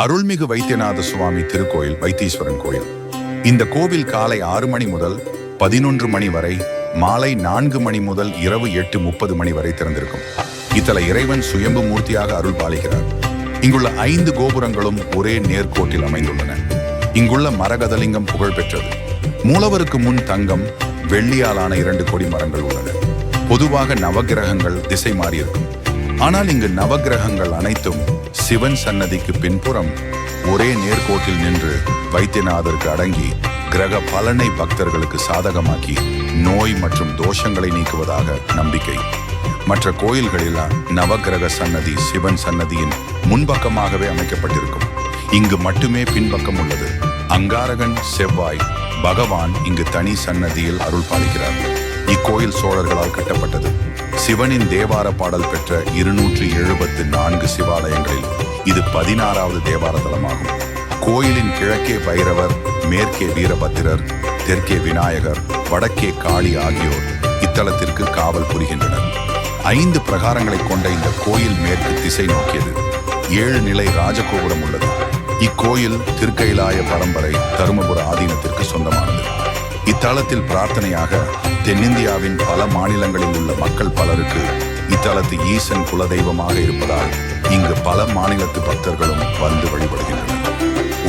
அருள்மிகு வைத்தியநாத சுவாமி திருக்கோயில் வைத்தீஸ்வரன் கோயில். இந்த கோவில் காலை ஆறு மணி முதல் பதினொன்று மணி வரை மாலை நான்கு மணி முதல் இரவு எட்டு முப்பது மணி வரை திறந்திருக்கும். இத்தல இறைவன் சுயம்பு மூர்த்தியாக அருள் பாலிக்கிறார். இங்குள்ள ஐந்து கோபுரங்களும் ஒரே நேர்கோட்டில் அமைந்துள்ளன. இங்குள்ள மரகதலிங்கம் புகழ் பெற்றது மூலவருக்கு முன் தங்கம் வெள்ளியாலான இரண்டு கொடி மரங்கள் உள்ளன. பொதுவாக நவகிரகங்கள் திசை மாறியிருக்கும் ஆனால் இங்கு நவகிரகங்கள் அனைத்தும் சிவன் சன்னதிக்கு பின்புறம் ஒரே நேர்கோட்டில் நின்று வைத்தியநாதருக்கு அடங்கி கிரக பலனை பக்தர்களுக்கு சாதகமாக்கி நோய் மற்றும் தோஷங்களை நீக்குவதாக நம்பிக்கை. மற்ற கோயில்களில் நவகிரக சன்னதி சிவன் சன்னதியின் முன்பக்கமாகவே அமைக்கப்பட்டிருக்கும். இங்கு மட்டுமே பின்பக்கம் உள்ளது. அங்காரகன் செவ்வாய் பகவான் இங்கு தனி சன்னதியில் அருள் பாலிக்கிறார் இக்கோயில் சோழர்களால் கட்டப்பட்டது. சிவனின் தேவார பாடல் பெற்ற இருநூற்றி எழுபத்து நான்கு சிவாலயங்களில் இது பதினாறாவது தேவார தலமாகும். கோயிலின் கிழக்கே பைரவர் மேற்கே வீரபத்திரர் தெற்கே விநாயகர் வடக்கே காளி ஆகியோர் இத்தலத்திற்கு காவல் புரிகின்றனர். ஐந்து பிரகாரங்களை கொண்ட இந்த கோயில் மேற்கு திசை நோக்கியது. ஏழு நிலை ராஜகோபுரம் உள்ளது. இக்கோயில் திருக்கைலாய பரம்பரை தருமபுர ஆதீனத்திற்கு சொந்தமானது. இத்தலத்தில் பிரார்த்தனையாக தென்னிந்தியாவின் பல மாநிலங்களில் உள்ள மக்கள் பலருக்கு இத்தலத்து ஈசன் குலதெய்வமாக இருப்பதால் இங்கு பல மாநிலத்து பக்தர்களும் வந்து வழிபடுகின்றனர்.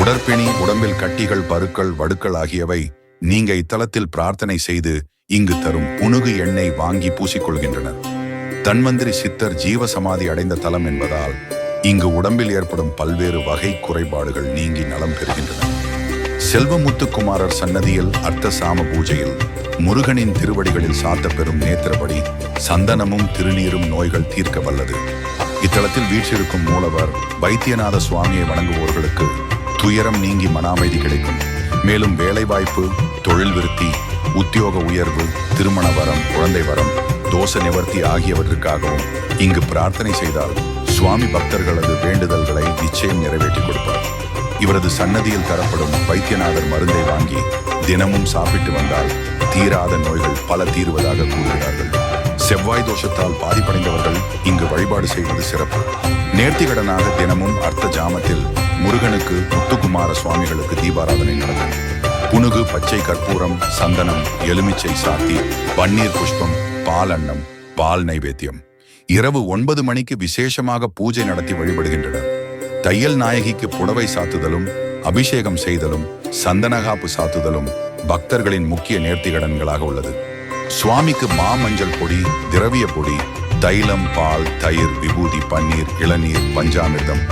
உடற்பிணி உடம்பில் கட்டிகள் பருக்கள் வடுக்கள் ஆகியவை நீங்க இத்தலத்தில் பிரார்த்தனை செய்து இங்கு தரும் புனுகு எண்ணெய் வாங்கி பூசிக்கொள்கின்றனர். தன்வந்திரி சித்தர் ஜீவ சமாதி அடைந்த தலம் என்பதால் இங்கு உடம்பில் ஏற்படும் பல்வேறு வகை குறைபாடுகள் நீங்கி நலம் பெறுகின்றன. செல்வமுத்துக்குமாரர் சன்னதியில் அர்த்த சாம பூஜையில் முருகனின் திருவடிகளில் சாத்தப்பெறும் நேத்திரபடி சந்தனமும் திருநீரும் நோய்கள் தீர்க்க வல்லது. இத்தலத்தில் வீற்றிருக்கும் மூலவர் வைத்தியநாத சுவாமியை வணங்குவோர்களுக்கு துயரம் நீங்கி மன அமைதி கிடைக்கும். மேலும் வேலைவாய்ப்பு தொழில் விருத்தி உத்தியோக உயர்வு திருமண வரம் குழந்தை வரம் தோஷ நிவர்த்தி ஆகியவற்றுக்காகவும் இங்கு பிரார்த்தனை செய்தால் சுவாமி பக்தர்களது வேண்டுதல்களை நிச்சயம் நிறைவேற்றி கொடுப்பார். இவரது சன்னதியில் தரப்படும் வைத்தியநாதர் மருந்தை வாங்கி தினமும் சாப்பிட்டு வந்தால் தீராத நோய்கள் பல தீர்வதாக கூறுகிறார்கள். செவ்வாய் தோஷத்தால் பாதிப்படைந்தவர்கள் இங்கு வழிபாடு செய்வது சிறப்பு. நேர்த்திகடனாக தினமும் அர்த்த ஜாமத்தில் முருகனுக்கு முத்துக்குமார சுவாமிகளுக்கு தீபாராதனை நடக்கும். புனுகு பச்சை கற்பூரம் சந்தனம் எலுமிச்சை சாத்தி பன்னீர் புஷ்பம் பால் அன்னம் பால் நைவேத்தியம். இரவு ஒன்பது மணிக்கு விசேஷமாக பூஜை நடத்தி வழிபடுகின்றனர். தையல் நாயகிக்கு புடவை சாத்துதலும் அபிஷேகம் செய்தலும் சந்தனகாப்பு சாத்துதலும் பக்தர்களின் முக்கிய நேர்த்திகடன்களாக உள்ளது. சுவாமிக்கு மாமஞ்சள் பொடி திரவிய பொடி தைலம் பால் தயிர் விபூதி பன்னீர் இளநீர் பஞ்சாமிர்தம்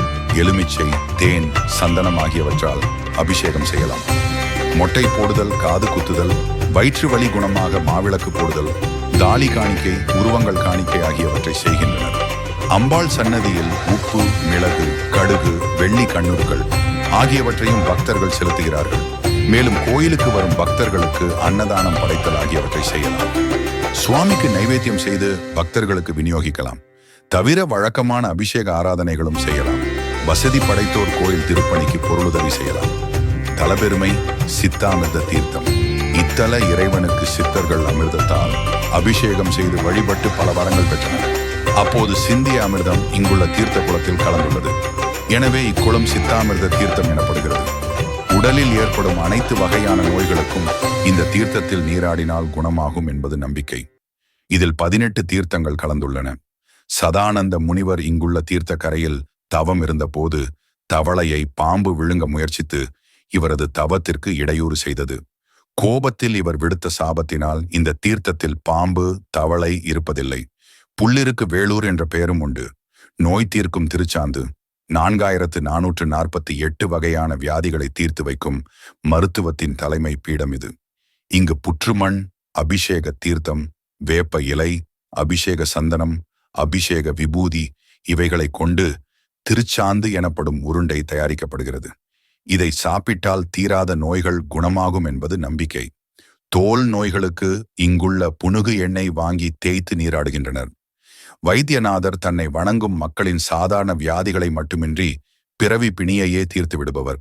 எலுமிச்சை தேன் சந்தனம் ஆகியவற்றால் அபிஷேகம் செய்யலாம். மொட்டை போடுதல் காது குத்துதல் வயிற்று வலி குணமாக மாவிளக்கு போடுதல் தாலி காணிக்கை உருவங்கள் காணிக்கை ஆகியவற்றை செய்கின்றனர். அம்பாள் சன்னதியில் உப்பு மிளகு கடுகு வெள்ளி கண்ணூர்கள் ஆகியவற்றையும் பக்தர்கள் செலுத்துகிறார்கள். மேலும் கோயிலுக்கு வரும் பக்தர்களுக்கு அன்னதானம் படைத்தல் ஆகியவற்றை செய்யலாம். சுவாமிக்கு நைவேத்தியம் செய்து பக்தர்களுக்கு விநியோகிக்கலாம். தவிர வழக்கமான அபிஷேக ஆராதனைகளும் செய்யலாம். வசதி படைத்தோர் கோயில் திருப்பணிக்கு பொருளுதவி செய்யலாம். தலபெருமை சித்தாமிர்த தீர்த்தம். இத்தல இறைவனுக்கு சித்தர்கள் அமிர்தத்தால் அபிஷேகம் செய்து வழிபட்டு பல வரங்கள் பெற்றனர். அப்போது சிந்திய அமிர்தம் இங்குள்ள தீர்த்த குளத்தில் கலந்துள்ளது. எனவே இக்குளம் சித்தாமிர்த தீர்த்தம் எனப்படுகிறது. உடலில் ஏற்படும் அனைத்து வகையான நோய்களுக்கும் இந்த தீர்த்தத்தில் நீராடினால் குணமாகும் என்பது நம்பிக்கை. இதில் பதினெட்டு தீர்த்தங்கள் கலந்துள்ளன. சதானந்த முனிவர் இங்குள்ள தீர்த்த கரையில் தவம் இருந்தபோது தவளையை பாம்பு விழுங்க முயற்சித்து இவரது தவத்திற்கு இடையூறு செய்தது. கோபத்தில் இவர் விடுத்த சாபத்தினால் இந்த தீர்த்தத்தில் பாம்பு தவளை இருப்பதில்லை. புள்ளிருக்கு வேலூர் என்ற பெயரும் உண்டு. நோய் தீர்க்கும் திருச்சாந்து. நான்காயிரத்து நானூற்று நாற்பத்தி எட்டு வகையான வியாதிகளை தீர்த்து வைக்கும் மருத்துவத்தின் தலைமை பீடம் இது. இங்கு புற்றுமண் அபிஷேக தீர்த்தம் வேப்ப இலை அபிஷேக சந்தனம் அபிஷேக விபூதி இவைகளை கொண்டு திருச்சாந்து எனப்படும் உருண்டை தயாரிக்கப்படுகிறது. இதை சாப்பிட்டால் தீராத நோய்கள் குணமாகும் என்பது நம்பிக்கை. தோல் நோய்களுக்கு இங்குள்ள புனுகு எண்ணெய் வாங்கி தேய்த்து நீராடுகின்றனர். வைத்தியநாதர் தன்னை வணங்கும் மக்களின் சாதாரண வியாதிகளை மட்டுமின்றி பிறவி பிணியையே தீர்த்து விடுபவர்